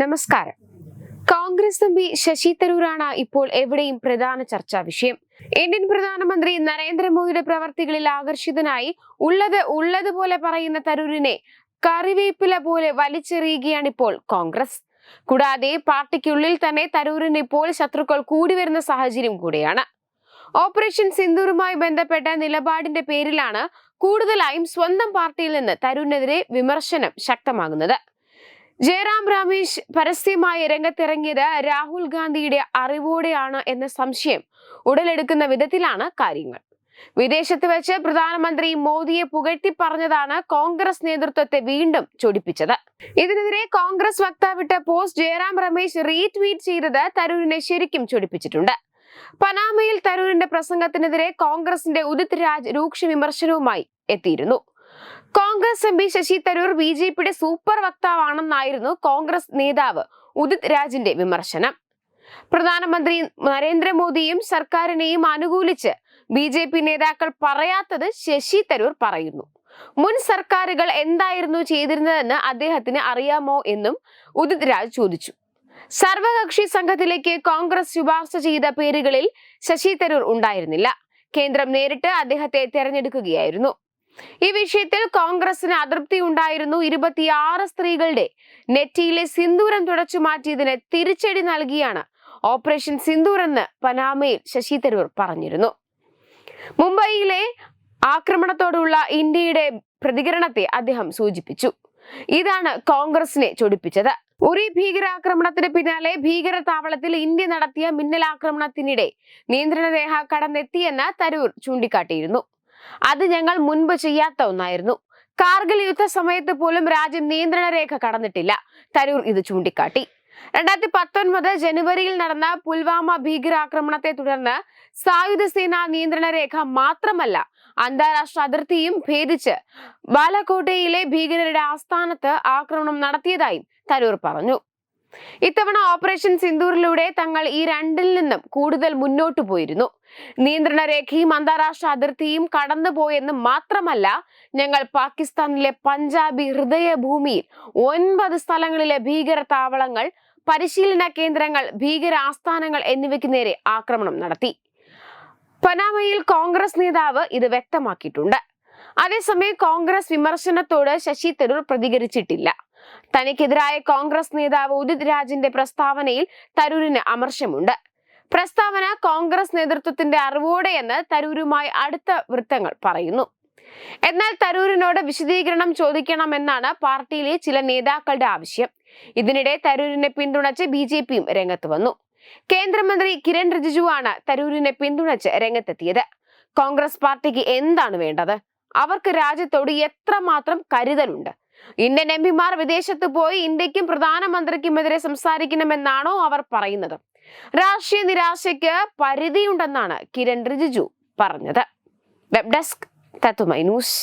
നമസ്കാരം. Congress M P Shashi തരൂരാണ് ഇപ്പോൾ എവിടെയും പ്രധാന ചർച്ചാ വിഷയം. ഇന്ത്യൻ പ്രധാനമന്ത്രി നരേന്ദ്രമോദിയുടെ പ്രവർത്തികളിൽ ആകർഷിതനായി ഉള്ളത് ഉള്ളതുപോലെ പറയുന്ന തരൂരിനെ കറിവേപ്പില പോലെ വലിച്ചെറിയുകയാണ് ഇപ്പോൾ കോൺഗ്രസ്. കൂടാതെ പാർട്ടിക്കുള്ളിൽ തന്നെ തരൂരിന് ഇപ്പോൾ ശത്രുക്കൾ കൂടി വരുന്ന സാഹചര്യം കൂടിയാണ്. ഓപ്പറേഷൻ സിന്ദൂറുമായി ബന്ധപ്പെട്ട നിലപാടിന്റെ പേരിലാണ് കൂടുതലായും സ്വന്തം പാർട്ടിയിൽ നിന്ന് തരൂരിനെതിരെ വിമർശനം ശക്തമാകുന്നത്. ജയറാം രമേശ് പരസ്യമായി രംഗത്തിറങ്ങിയത് രാഹുൽ ഗാന്ധിയുടെ അറിവോടെയാണ് എന്ന സംശയം ഉടലെടുക്കുന്ന വിധത്തിലാണ് കാര്യങ്ങൾ. വിദേശത്ത് വെച്ച് പ്രധാനമന്ത്രി മോദിയെ പുകഴ്ത്തി പറഞ്ഞതാണ് കോൺഗ്രസ് നേതൃത്വത്തെ വീണ്ടും ചൊടിപ്പിച്ചത്. ഇതിനെതിരെ കോൺഗ്രസ് വക്താവിട്ട പോസ്റ്റ് ജയറാം രമേശ് റീട്വീറ്റ് ചെയ്തത് തരൂരിനെ ശരിക്കും ചൊടിപ്പിച്ചിട്ടുണ്ട്. പനാമയിൽ തരൂരിന്റെ പ്രസംഗത്തിനെതിരെ കോൺഗ്രസിന്റെ ഉദിത് രാജ് രൂക്ഷ വിമർശനവുമായി എത്തിയിരുന്നു. Congress M P Shashi Tharoor B J പിയുടെ സൂപ്പർ വക്താവാണെന്നായിരുന്നു കോൺഗ്രസ് നേതാവ് ഉദിത് രാജിന്റെ വിമർശനം. പ്രധാനമന്ത്രി നരേന്ദ്രമോദിയും സർക്കാരിനെയും അനുകൂലിച്ച് ബി ജെ പി നേതാക്കൾ പറയാത്തത് ശശി തരൂർ പറയുന്നു. മുൻ സർക്കാരുകൾ എന്തായിരുന്നു ചെയ്തിരുന്നതെന്ന് അദ്ദേഹത്തിന് അറിയാമോ എന്നും ഉദിത് രാജ് ചോദിച്ചു. സർവകക്ഷി സംഘത്തിലേക്ക് കോൺഗ്രസ് ശുപാർശ ചെയ്ത പേരുകളിൽ ശശി തരൂർ ഉണ്ടായിരുന്നില്ല. കേന്ദ്രം നേരിട്ട് അദ്ദേഹത്തെ തെരഞ്ഞെടുക്കുകയായിരുന്നു. ഈ വിഷയത്തിൽ കോൺഗ്രസിന് അതൃപ്തി ഉണ്ടായിരുന്നു. ഇരുപത്തിയാറ് സ്ത്രീകളുടെ നെറ്റിയിലെ സിന്ദൂരം തുടച്ചു മാറ്റിയതിന് തിരിച്ചടി നൽകിയാണ് ഓപ്പറേഷൻ സിന്ദൂർ എന്ന് പനാമയിൽ ശശി തരൂർ പറഞ്ഞിരുന്നു. മുംബൈയിലെ ആക്രമണത്തോടുള്ള ഇന്ത്യയുടെ പ്രതികരണത്തെ അദ്ദേഹം സൂചിപ്പിച്ചു. ഇതാണ് കോൺഗ്രസിനെ ചൊടിപ്പിച്ചത്. ഉറി ഭീകരാക്രമണത്തിന് പിന്നാലെ ഭീകര താവളത്തിൽ ഇന്ത്യ നടത്തിയ മിന്നലാക്രമണത്തിനിടെ നിയന്ത്രണ രേഖ കടന്നെത്തിയെന്ന് തരൂർ ചൂണ്ടിക്കാട്ടിയിരുന്നു. അത് ഞങ്ങൾ മുൻപ് ചെയ്യാത്ത ഒന്നായിരുന്നു. കാർഗിൽ യുദ്ധ സമയത്ത് പോലും രാജ്യം നിയന്ത്രണ രേഖ കടന്നിട്ടില്ല. തരൂർ ഇത് ചൂണ്ടിക്കാട്ടി. രണ്ടായിരത്തി പത്തൊൻപത് ജനുവരിയിൽ നടന്ന പുൽവാമ ഭീകരാക്രമണത്തെ തുടർന്ന് സായുധ സേനാ നിയന്ത്രണ രേഖ മാത്രമല്ല അന്താരാഷ്ട്ര അതിർത്തിയും ഭേദിച്ച് ബാലക്കോട്ടയിലെ ഭീകരരുടെ ആസ്ഥാനത്ത് ആക്രമണം നടത്തിയതായും തരൂർ പറഞ്ഞു. ഇത്തവണ ഓപ്പറേഷൻ സിന്ദൂറിലൂടെ തങ്ങൾ ഈ രണ്ടിൽ നിന്നും കൂടുതൽ മുന്നോട്ടു പോയിരുന്നു. നിയന്ത്രണ രേഖയും അന്താരാഷ്ട്ര അതിർത്തിയും കടന്നുപോയെന്ന് മാത്രമല്ല ഞങ്ങൾ പാകിസ്ഥാനിലെ പഞ്ചാബി ഹൃദയഭൂമിയിൽ ഒൻപത് സ്ഥലങ്ങളിലെ ഭീകര താവളങ്ങൾ പരിശീലന കേന്ദ്രങ്ങൾ ഭീകര ആസ്ഥാനങ്ങൾ എന്നിവയ്ക്ക് നേരെ ആക്രമണം നടത്തി. പനാമയിൽ കോൺഗ്രസ് നേതാവ് ഇത് വ്യക്തമാക്കിയിട്ടുണ്ട്. അതേസമയം കോൺഗ്രസ് വിമർശനത്തോട് ശശി തരൂർ പ്രതികരിച്ചിട്ടില്ല. തനിക്കെതിരായ കോൺഗ്രസ് നേതാവ് ഉദിത് രാജിന്റെ പ്രസ്താവനയിൽ തരൂരിന് അമർഷമുണ്ട് പ്രസ്താവന കോൺഗ്രസ് നേതൃത്വത്തിന്റെ അറിവോടെയെന്ന് തരൂരുമായി അടുത്ത വൃത്തങ്ങൾ പറയുന്നു. എന്നാൽ തരൂരിനോട് വിശദീകരണം ചോദിക്കണമെന്നാണ് പാർട്ടിയിലെ ചില നേതാക്കളുടെ ആവശ്യം. ഇതിനിടെ തരൂരിനെ പിന്തുണച്ച് ബി ജെ പിയും രംഗത്ത് വന്നു. കേന്ദ്രമന്ത്രി കിരൺ റിജിജുവാണ് തരൂരിനെ പിന്തുണച്ച് രംഗത്തെത്തിയത്. കോൺഗ്രസ് പാർട്ടിക്ക് എന്താണ് വേണ്ടത്? അവർക്ക് രാജ്യത്തോട് എത്രമാത്രം കരുതലുണ്ട്? ഇന്ത്യൻ എം പിമാർ വിദേശത്ത് പോയി ഇന്ത്യക്കും പ്രധാനമന്ത്രിക്കുമെതിരെ സംസാരിക്കണമെന്നാണോ അവർ പറയുന്നത്? രാഷ്ട്രീയ നിരാശയ്ക്ക് പരിധിയുണ്ടെന്നാണ് കിരൺ റിജിജു പറഞ്ഞത്. വെബ് ഡെസ്ക് തത്തുമൈ ന്യൂസ്